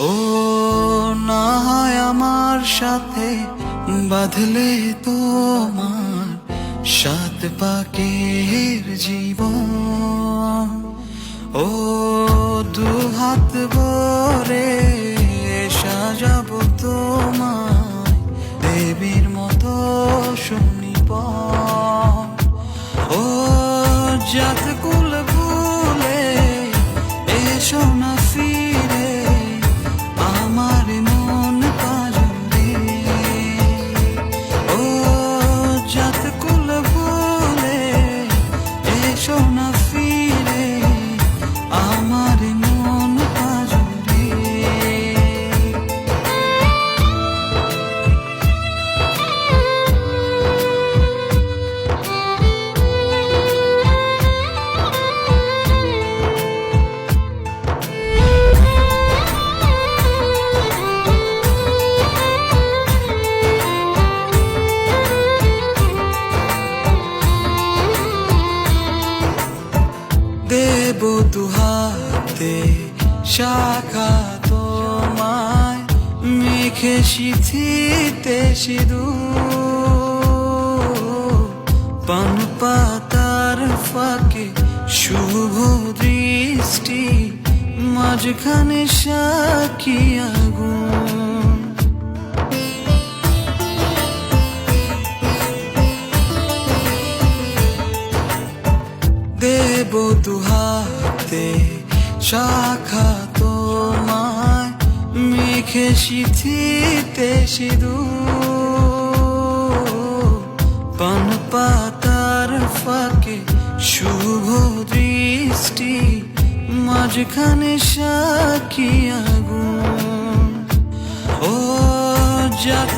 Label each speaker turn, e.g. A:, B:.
A: ও না হয় আমার সাথে বাঁধলে তোমার সাত পাকের জীবন। ও দু হাত বরে সাজাব তোমায় দেবীর মতো শুনিব ও জাত এসো না দেব দুহাতে শাখা তোমায় মেঘে সিথিতে সিধু পান পাতার ফাঁকে শুভ দৃষ্টি, মাঝখানে সাক্ষী আগুন। দেব দুহাতে শাখা তোমায় মেঘে সিথিতে সিধু পান পাতার ফাঁকে শুভ দৃষ্টি, মাঝখানে সাক্ষী আগুন। ও জাত